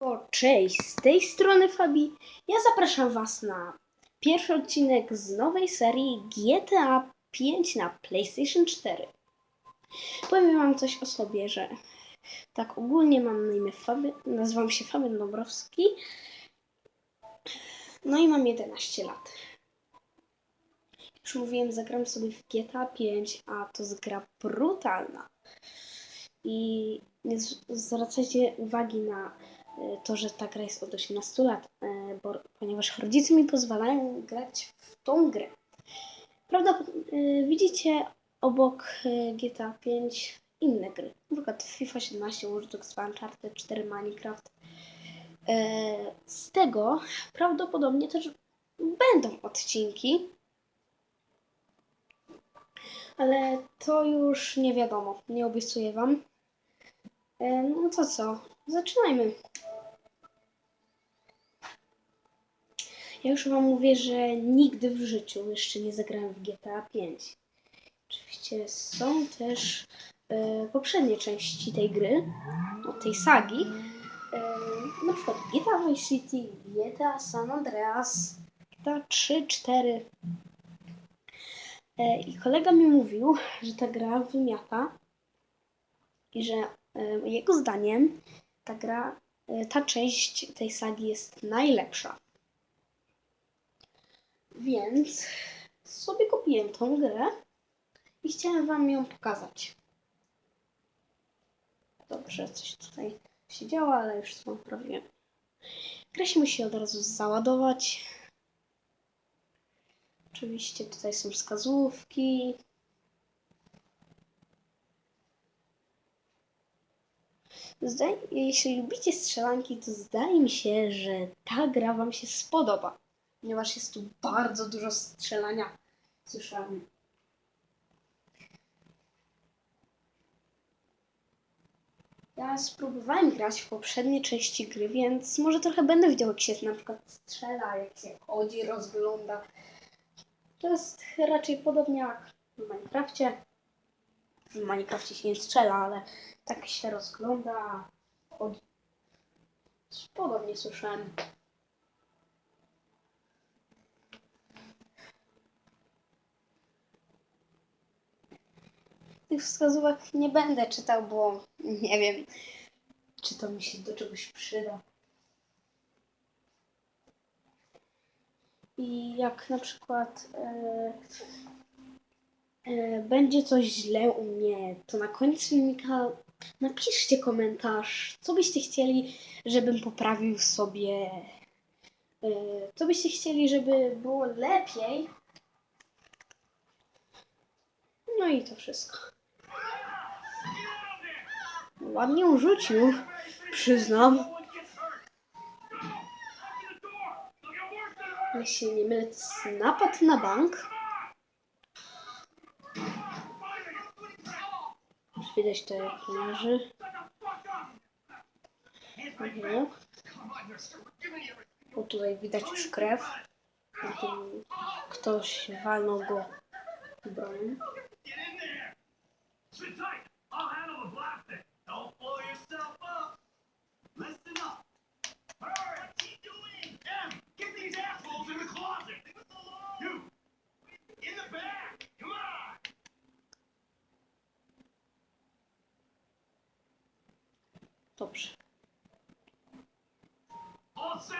O, cześć, z tej strony Fabi. Ja zapraszam Was na pierwszy odcinek z nowej serii GTA 5 na PlayStation 4. Powiem Wam coś o sobie, że tak ogólnie mam na imię Fabian, nazywam się Fabian Dąbrowski. No i mam 11 lat. Już mówiłem, zagram sobie w GTA 5, a to jest gra brutalna. I nie zwracajcie uwagi na to, że ta gra jest od 18 lat, e, bo, ponieważ rodzice mi pozwalają grać w tą grę. Prawdopodobnie widzicie obok e, GTA 5 inne gry, przykład FIFA 17, Watch Dogs 2, Uncharted 4, Minecraft. E, Z tego prawdopodobnie też będą odcinki, ale to już nie wiadomo, nie obiecuję Wam. E, No to co? Zaczynajmy. Ja już Wam mówię, że nigdy w życiu jeszcze nie zagrałem w GTA 5. Oczywiście są też e, poprzednie części tej gry, no, tej sagi. E, na przykład GTA Vice City, GTA San Andreas, GTA 3, 4. E, I kolega mi mówił, że ta gra wymiata i że e, jego zdaniem ta gra, e, ta część tej sagi jest najlepsza. Więc sobie kupiłem tą grę i chciałem Wam ją pokazać. Dobrze, coś tutaj się działo, ale już to naprawiłem. Gra się musi od razu załadować. Oczywiście tutaj są wskazówki. Zdaje, jeśli lubicie strzelanki, to zdaje mi się, że ta gra Wam się spodoba, ponieważ jest tu bardzo dużo strzelania. Słyszałem. Ja spróbowałem grać w poprzednie części gry, więc może trochę będę widział, jak się na przykład strzela, jak się chodzi, rozgląda. To jest raczej podobnie jak w Minecrafcie. W Minecrafcie się nie strzela, ale tak się rozgląda, chodzi. Podobnie słyszałem. Tych wskazówek nie będę czytał, bo nie wiem, czy to mi się do czegoś przyda. I jak na przykład e, e, będzie coś źle u mnie, to na końcu filmika napiszcie komentarz, co byście chcieli, żebym poprawił sobie. E, co byście chcieli, żeby było lepiej. No i to wszystko. Ładnie ją rzucił, przyznam. Jeśli nie mylę, to jest napad na bank. Już widać te plaży. Mhm. O, tutaj widać już krew. Ktoś walnął go bronią.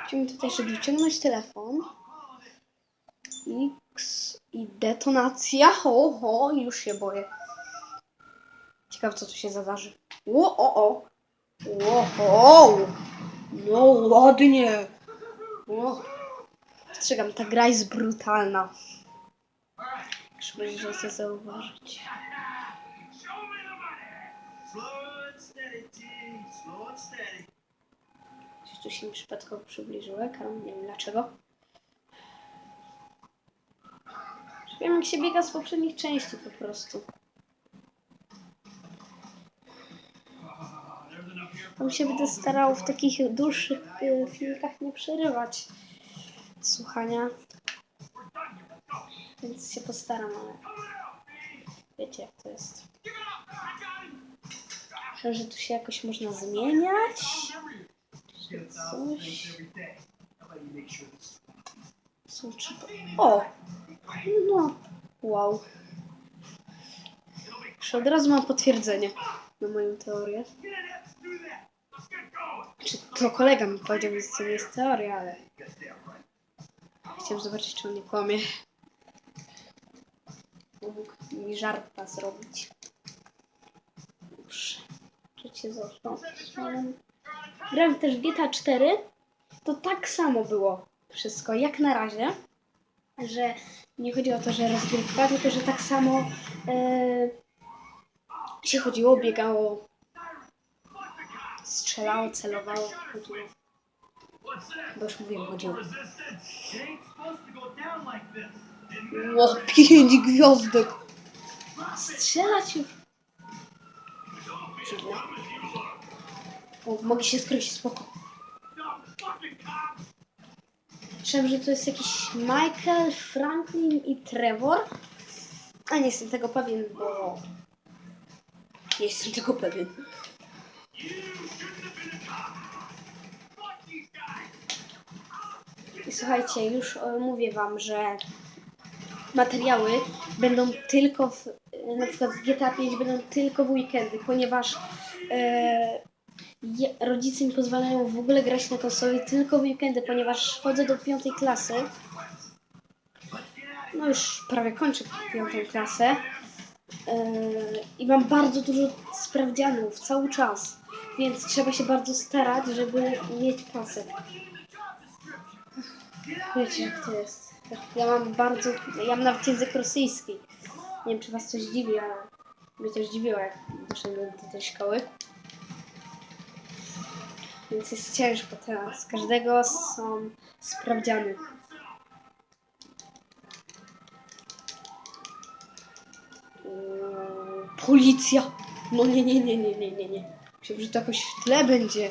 Musimy tutaj jeszcze wyciągnąć telefon. X i detonacja. Ho, ho, już się boję. Ciekawe, co tu się zadarzy. Ło, o, o. Ło, o. No, ładnie. O. Strzegam, ta gra jest brutalna. Już będzie chcę zauważyć. Tu się mi przypadkowo przybliżył ekran, nie wiem dlaczego. Wiem jak się biega z poprzednich części po prostu. Tam się będę starał w takich dłuższych y, filmikach nie przerywać słuchania. Więc się postaram, ale wiecie jak to jest. Myślę, że tu się jakoś można zmieniać. Coś. Są trzy... O! No. Wow. Już od razu mam potwierdzenie na moją teorię. Czy to kolega mi powiedział, że to nie jest teoria, ale chciałem zobaczyć, czy on nie kłamie. Mógł mi żarta zrobić. Dobrze. Trzecie zostało. Grałem też GTA 4. To tak samo było wszystko, jak na razie. Że nie chodzi o to, że rozgrywka, tylko że tak samo e, się chodziło, biegało, strzelało, celowało, chodziło. Bo już mówiłem, chodziło. Ło, pięć gwiazdek! Strzelać już. Dziwne. Mogę się skryć, spoko. Myślałem, że to jest jakiś Michael, Franklin i Trevor. A nie jestem tego pewien, bo... Nie jestem tego pewien. I słuchajcie, już e, mówię wam, że materiały będą tylko w, e, na przykład w GTA 5 będą tylko w weekendy, ponieważ e, rodzice mi pozwalają w ogóle grać na konsoli tylko w weekendy, ponieważ chodzę do piątej klasy. No już prawie kończę piątą klasę. E, I mam bardzo dużo sprawdzianów cały czas, więc trzeba się bardzo starać, żeby mieć pasek. Wiecie jak to jest. Ja mam bardzo, ja mam nawet język rosyjski. Nie wiem czy was coś dziwi, ale mnie to zdziwiło jak doszedłem do tej szkoły. Więc jest ciężko teraz. Każdego są sprawdziany. Eee, Policja! No nie, nie, nie, nie, nie, nie, nie. Myślałem, że to jakoś w tle będzie.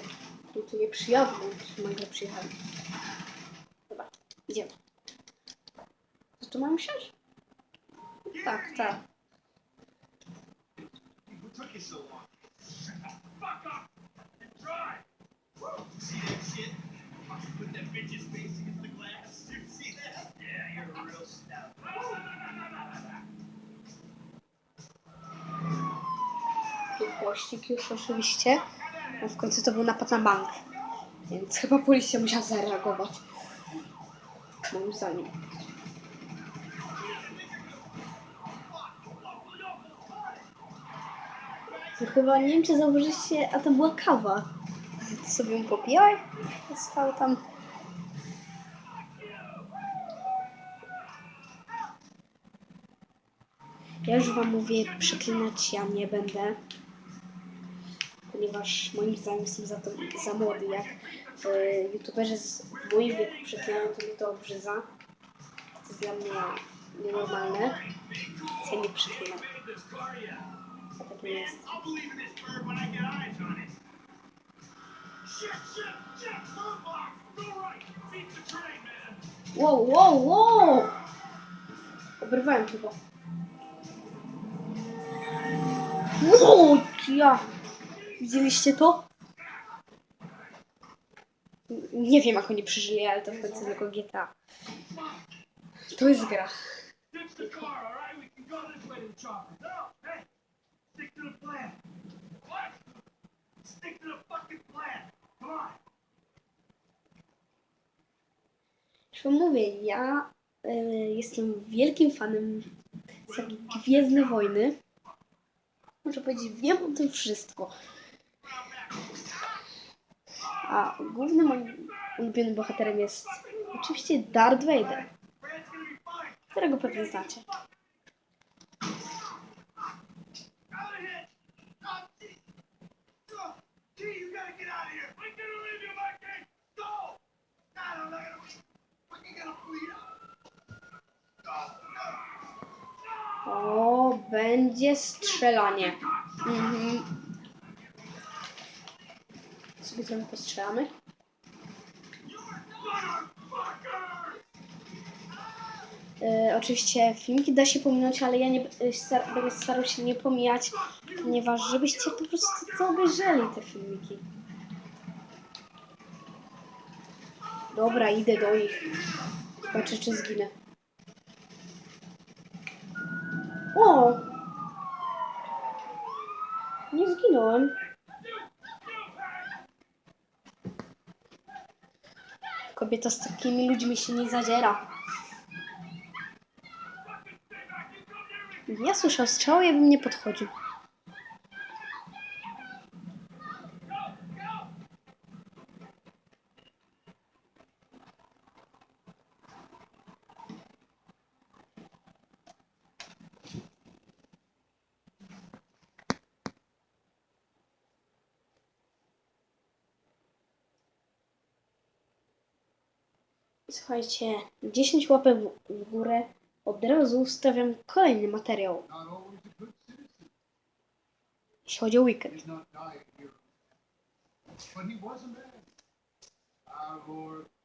No tu nie przyjadą, nagle przyjechali. Dobra, idziemy. Co tu mam siąść? Tak, tak. Pościg już oczywiście. No w końcu to był napad na bank. Więc chyba policja musiała zareagować. Moim zdaniem. To chyba, nie wiem czy zauważyliście, a to była kawa. Sobie ją popijałeś? Stał tam. Ja już wam mówię, przeklinać ja nie będę. Ponieważ moim zdaniem jestem za, to, za młody. Jak e, youtuberzy z moim wieku przeklinają, to mnie to obrzydza. To jest dla mnie nienormalne. Więc ja nie przeklinam. Tak nie jest. Wow, wow, wow! Obrywałem chyba. Wow, ja! Widzieliście to? Nie wiem jak oni przeżyli, ale to w końcu tylko GTA. To jest gra. Stick to the plan. What? Stick to the fucking plan. Wam mówię, ja y, jestem wielkim fanem serii Gwiezdne Wojny. Muszę powiedzieć, wiem o tym wszystko. A głównym moim ulubionym bohaterem jest oczywiście Darth Vader, którego pewnie znacie. O, będzie strzelanie. Mhm. Sobie trochę postrzelamy. E, oczywiście filmiki da się pominąć, ale ja nie e, będę starał się nie pomijać, ponieważ żebyście po prostu to obejrzeli te filmiki. Dobra, idę do nich. Zobaczę, czy zginę. O! Nie zginąłem. Kobieta z takimi ludźmi się nie zadziera. Ja słyszał strzały, ja bym nie podchodził. Słuchajcie, 10 łapek w, górę. Od razu stawiam kolejny materiał, jeśli chodzi o weekend. But he was a man. Our Lord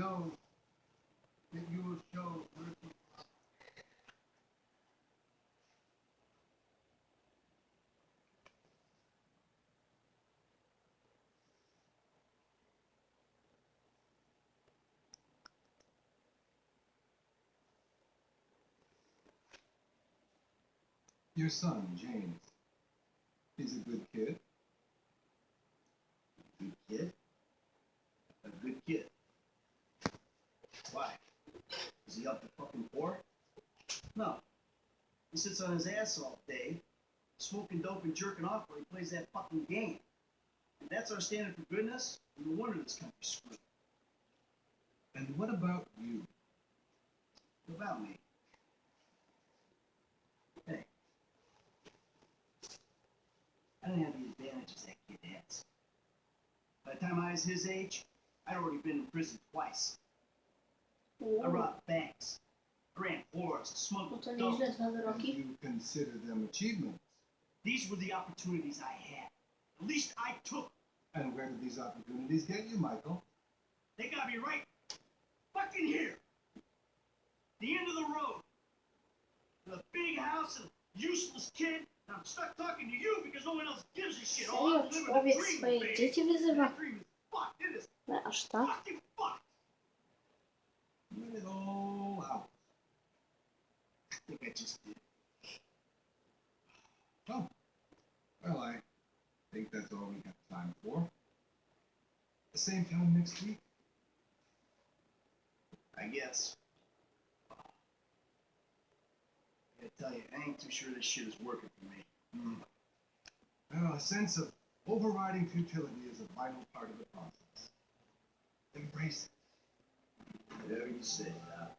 Know that you will show mercy. Your son, James, is a good kid. Good kid. A good kid. Why? Is he up to fucking poor? No. He sits on his ass all day, smoking dope and jerking off while he plays that fucking game. If that's our standard for goodness, no wonder this country's screwed. And what about you? What about me? Hey. I don't have the advantages that kid has. By the time I was his age, I'd already been in prison twice. I robbed banks. I ran whores, No smuggled to dope. nieźle dwa And wyroki. you consider them achievements. These were the opportunities I had. At least I took. And where did these opportunities get you, Michael? They got me right fucking here. The end of the road. The big house and useless kid. And I'm stuck talking to you because no one else gives a shit. All I'm living a człowiek dream, swoje baby. dzieci wyzywa? That dream is fucked. It is No, aż tak? fucking fucked. Let it all out. I think I just did. Oh. Well, I think that's all we have time for. The same time next week. I guess. I gotta tell you, I ain't too sure this shit is working for me. Hmm. Well, a sense of overriding futility is a vital part of the process. Embrace it. Say, Doc.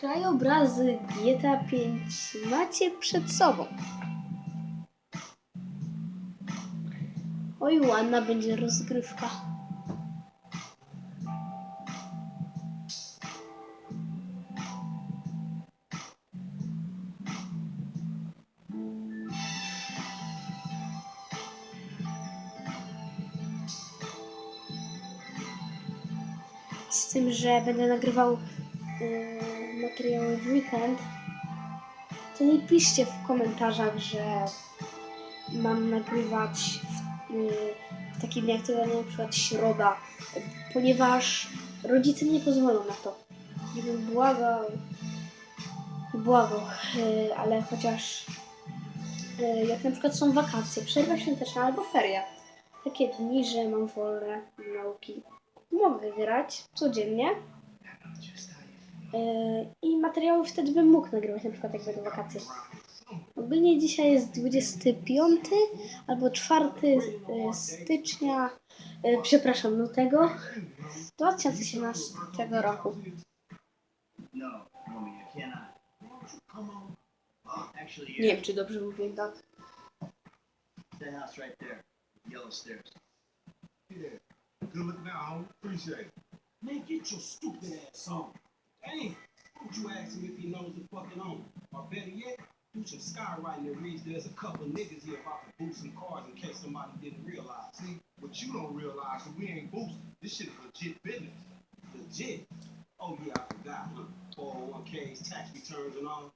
Krajobrazy GTA 5 macie przed sobą. Oj, ładna będzie rozgrywka. Że będę nagrywał yy, materiały w weekend, to nie piszcie w komentarzach, że mam nagrywać w, yy, w takim dniach tygodnia, na przykład środa, ponieważ rodzice nie pozwolą na to. Nie bym błagał, błagał, yy, ale chociaż yy, jak na przykład są wakacje, przerwa świąteczna albo feria, takie dni, że mam wolne nauki, mogę grać codziennie. Yy, I materiały wtedy bym mógł nagrywać, na przykład jak będą wakacje. Ogólnie dzisiaj jest 25 albo 4 yy, stycznia, yy, przepraszam, lutego 2017 roku. Nie wiem, czy dobrze mówię, tak? the house right there, yellow stairs. Good looking homie. Appreciate it. Man, get your stupid ass on. Dang. you ask him if he knows the fucking owner? Or better yet, do some skywriting that reads there's a couple niggas here about to boost some cars in case somebody didn't realize. See, what you don't realize is we ain't boosting. This shit is legit business. Legit. Oh yeah, I forgot, huh? 401ks, tax returns and all.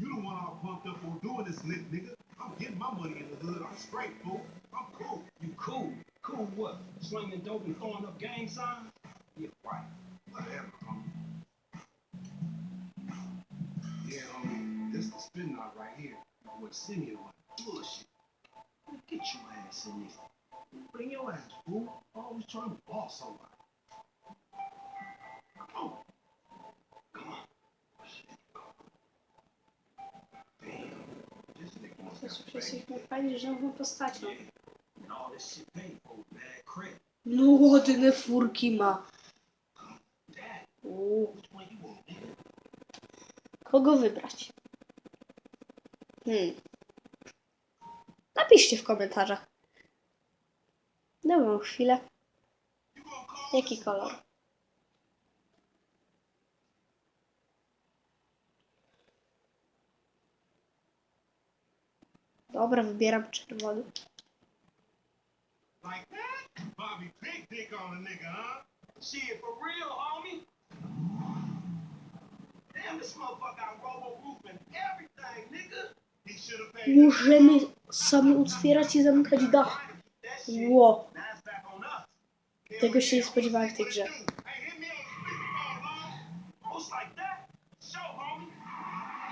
You the one all pumped up on doing this, lit nigga. I'm getting my money in the hood. I'm straight, fool. I'm cool. You cool. Cool what? Slinging dope and throwing up gang signs? Yeah, right. Whatever, homie. Yeah, homie. This the spin knot right here. What Simeon was. Bullshit. Get your ass in this. Bring your ass, fool. Always trying to boss somebody. Come on. Come on. Shit. Damn. This nigga must Przecież have jesteśmy fajnie żywą postacią. And all No ładne furki ma. Uuu. Kogo wybrać? Hmm. Napiszcie w komentarzach. Wam chwilę. Jaki kolor? Dobra, wybieram czerwony. Like that? Bobby Pig dick on nigga, huh? Shit, for real, homie? Damn, this motherfucker got robo roof and everything, nigga. He should have paid. Możemy sami otwierać i zamykać dach. Us. tego się nie spodziewałem w tej grze.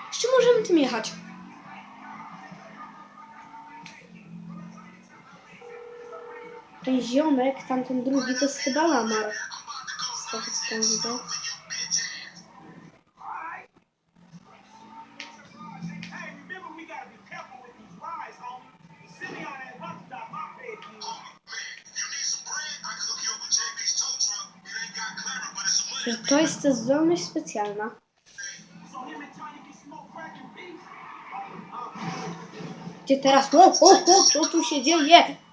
Jeszcze możemy tym jechać. Ten ziomek, tamten drugi, to jest chyba Lamar. Z tego co tam widzę. To jest ta zdolność specjalna. Gdzie teraz? O, o, o, co tu się dzieje?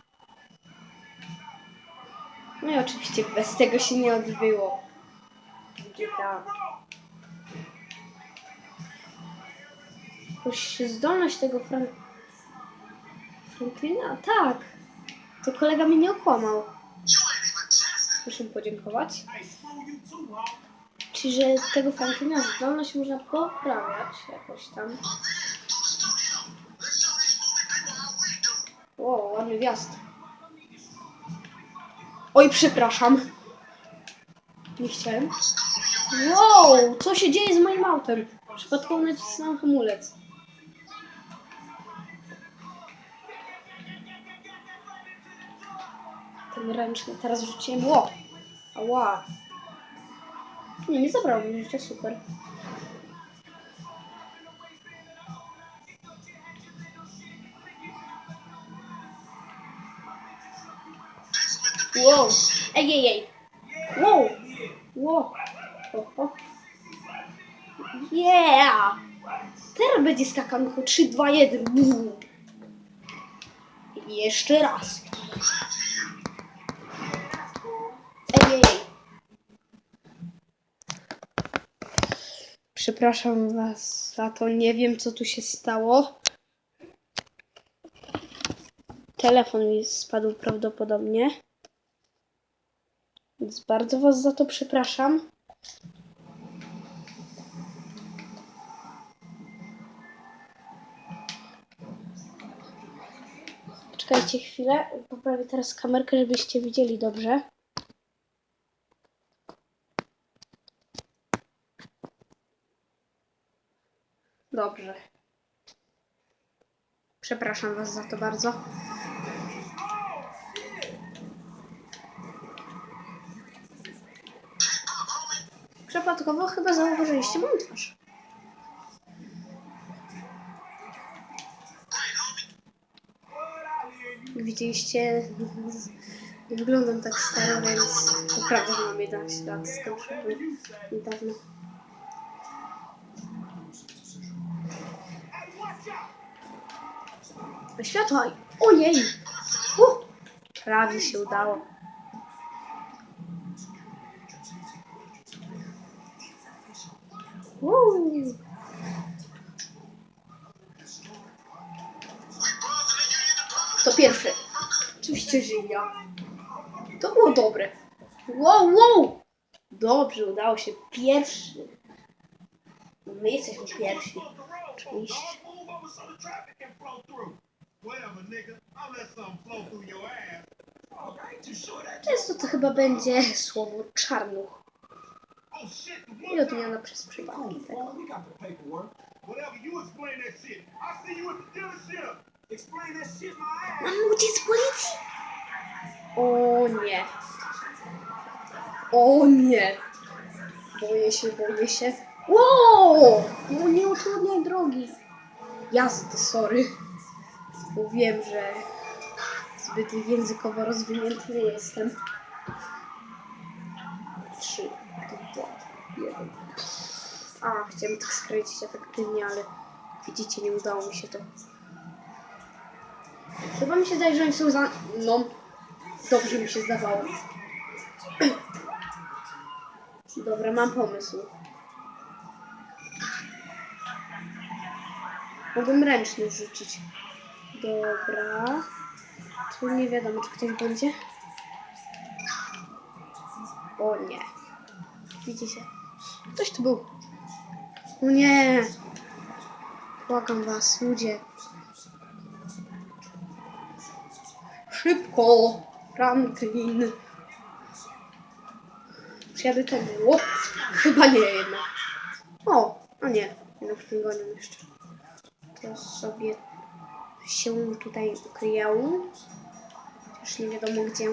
I oczywiście bez tego się nie odbyło. Tam? Jakoś zdolność tego Frank... Franklina? Tak. To kolega mnie nie okłamał. Mu podziękować. Czyli, że tego Franklina zdolność można poprawiać jakoś tam. O, ładny wjazd. Oj, przepraszam. Nie chciałem. Wow, co się dzieje z moim autem? Przypadkowo nacisnąłem hamulec. Ten ręczny teraz rzuciłem. Ło! Ała. Nie, nie zabrał mi życia, super. Wow. Ej, ej, ej. Wow. Wow. Yeah. Teraz będzie skakanko 3, 2, 1. Bum. Jeszcze raz. Ej, ej, ej. Przepraszam Was za to. Nie wiem, co tu się stało. Telefon mi spadł prawdopodobnie. Więc bardzo Was za to przepraszam. Czekajcie chwilę. Poprawię teraz kamerkę, żebyście widzieli dobrze. Dobrze. Przepraszam Was za to bardzo. Przypadkowo chyba zauważyliście moją twarz. Widzieliście, nie wyglądam tak staro, więc naprawdę mam 11 lat, skończyłem niedawno. Światła! Ojej! Uh, prawie się udało. To pierwszy. Oczywiście, że ja. To było dobre. Wow, wow! Dobrze, udało się. Pierwszy. My jesteśmy pierwsi. Oczywiście. Często to chyba będzie słowo czarnuch. I odmiana przez przypadki tego. Ass. Mam uciec z policji? O nie. O nie. Boję się, boję się. Wow! No nie utrudniaj drogi. Jazdy, sorry. Bo wiem, że zbyt językowo rozwinięty nie jestem. A, chciałem tak skręcić efektywnie, ale widzicie, nie udało mi się to. Chyba mi się zdaje, że oni są za... No, dobrze mi się zdawało. Dobra, mam pomysł. Mogłem ręcznie rzucić. Dobra. Tu nie wiadomo, czy ktoś będzie. O nie. Widzicie? Ktoś tu był. O nie. Błagam was, ludzie. Szybko! Franklin! Przyjadę temu. O, chyba nie jednak. O, a nie. Jednak w tym gonią jeszcze. To sobie się tutaj ukryję. Chociaż nie wiadomo gdzie.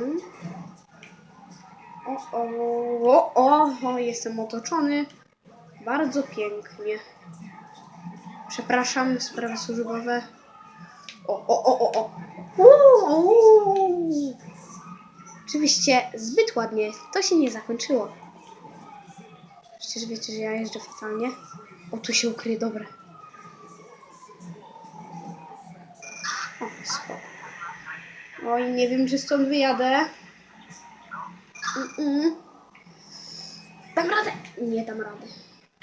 O, o, o, o, o, jestem otoczony. Bardzo pięknie. Przepraszam, sprawy służbowe. O, o, o, o, o. Uuu. Oczywiście zbyt ładnie. To się nie zakończyło. Przecież wiecie, że ja jeżdżę fatalnie. O, tu się ukryje, dobre. O, spoko. Oj, nie wiem, czy stąd wyjadę. Mm-mm. Dam radę. Nie dam rady.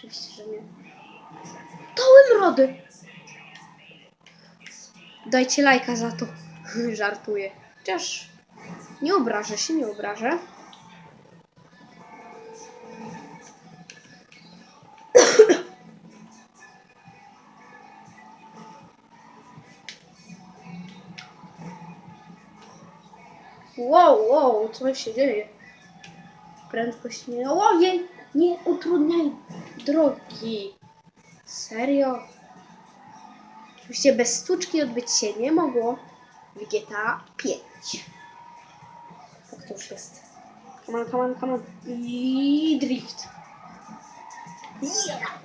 Oczywiście, że nie. Dałem radę. Dajcie lajka za to. Żartuję. Chociaż nie obrażę się, nie obrażę. Wow, wow, co się dzieje? Prędkość nie... Ojej, nie utrudniaj drogi. Serio? Oczywiście bez sztuczki odbyć się nie mogło w GTA 5. Tak to już jest. Come on, come on, come on. I drift. Yeah.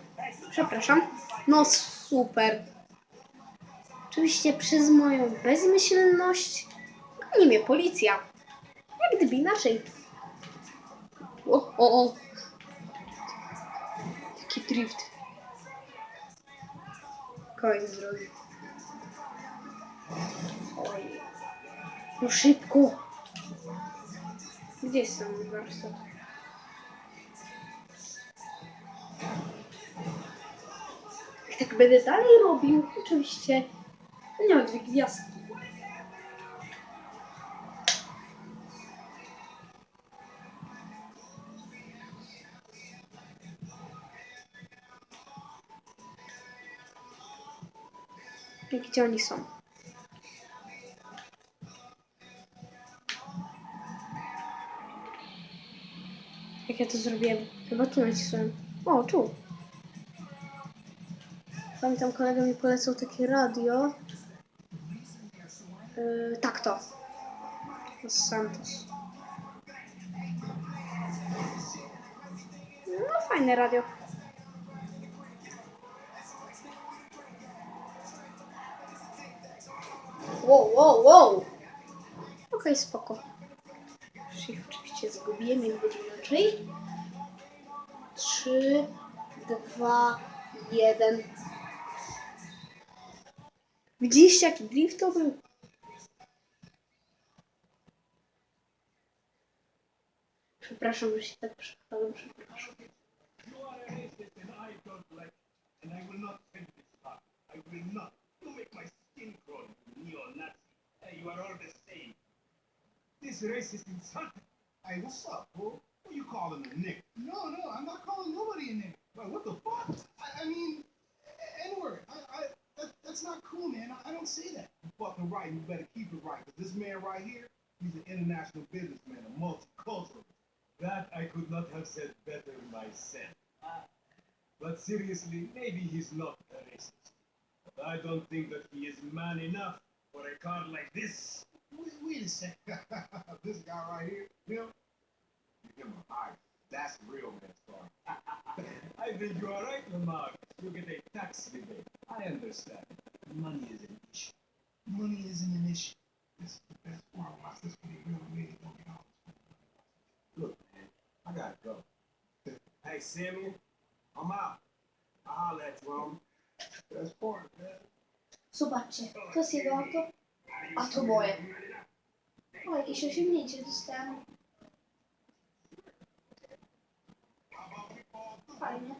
Przepraszam. No super. Oczywiście przez moją bezmyślność goni mnie policja. Jak gdyby inaczej. O, o, o. Drift. Koniec drogi. Oj. No szybko. Gdzie mój warsztat? Jak tak będę dalej robił, oczywiście nie mam dwie gwiazdki. Gdzie oni są? Jak ja to zrobiłem? Chyba tu nacisnąłem. O, tu. Pamiętam, kolega mi polecał takie radio. Yy, tak to. Los Santos. No, fajne radio. Wow, wow, wow! Okej, spoko. Już ich oczywiście zgubiłem, jak będzie inaczej. Trzy, dwa, jeden. Widzieliście jaki drift to był? Przepraszam, że się tak przechwalam, przepraszam. I will not make my skin crawl, neo-Nazi. You are all the same. This racist insult. Hey, what's up, bro? Who you calling a nigga? No, no, I'm not calling nobody a nigga. Like, what the fuck? I, I mean, N-word. I, I, that, that's not cool, man. I, I don't say that. You fucking right. You better keep it right. Because this man right here, he's an international businessman, a multicultural. That I could not have said better myself. But seriously, maybe he's not a racist. But I don't think that he is man enough for a car like this. Wait, wait a second. this guy right here, him, give him a high. That's real man star. I think you are right, Lamar. You get a tax rebate. I understand. Money is an issue. Money isn't an issue. This is the best this when he really made it. Don't get all Look, man, I gotta go. hey, Samuel, I'm out. I'll holler at you. That's part, man. Zobaczcie, to jest jego auto, a to moje. O, jakieś osiągnięcie dostałem. Fajnie.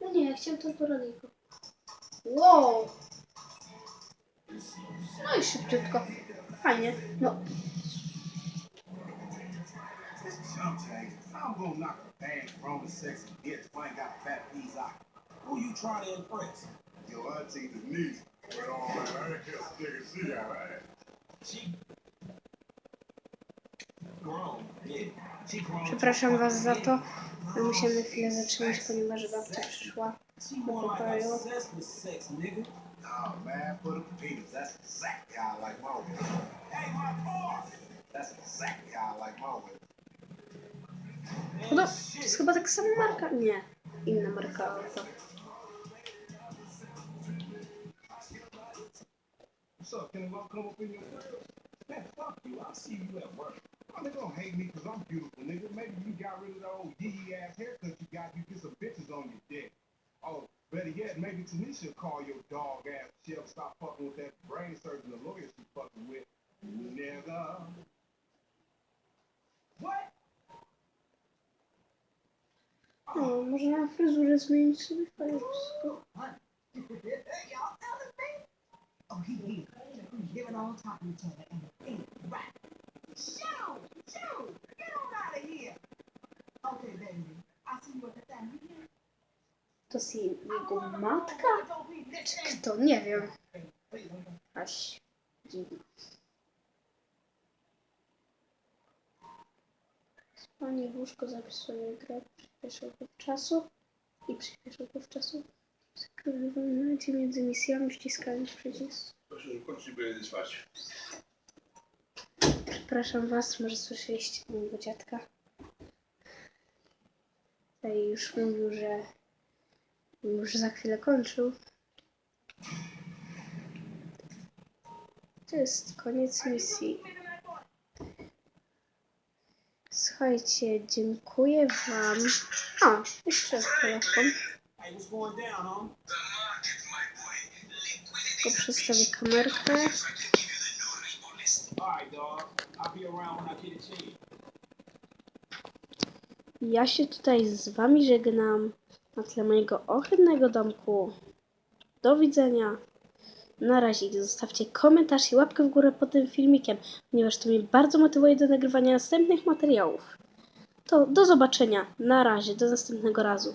No nie, chciałem tą poradniku. Wow! No i szybciutko. Fajnie. No, Sometimes I'm gonna knock a bad, grown, sexy bitch who ain't got fat peas out. Who you trying to impress? Your auntie Denise. Well, all. She grown, yeah. She grown. Przepraszam Was za to. ale Musimy chwilę zatrzymać, ponieważ babcia przyszła. Like pokoju. That's exactly how I like my women. No, to jest chyba tak sama marka. Nie, inna they gonna hate me because I'm beautiful, nigga. Maybe you got rid of that old yee ass haircut you got. You get some bitches on your dick. Oh, better yet, maybe Tanisha call your dog ass. She'll stop fucking with that brain surgeon, the lawyer she fucking with. Nigga. See you at the family here. To jest jego matka? Listening. Kto? Nie wiem. Aś dziwne. W łóżko zapisuje grę przyspieszył pływ czasu i przyspieszył pływ czasu. Skrywacie między misjami ściskając przycisk. Proszę, potrzebuję spać. Przepraszam Was, może słyszeliście mojego dziadka. Tutaj już mówił, że już za chwilę kończył. To jest koniec misji. Słuchajcie, dziękuję Wam. A, jeszcze telefon. Tylko przestawię kamerkę. Ja się tutaj z Wami żegnam na tle mojego ohydnego domku. Do widzenia. Na razie zostawcie komentarz i łapkę w górę pod tym filmikiem, ponieważ to mnie bardzo motywuje do nagrywania następnych materiałów. To do zobaczenia. Na razie, do następnego razu.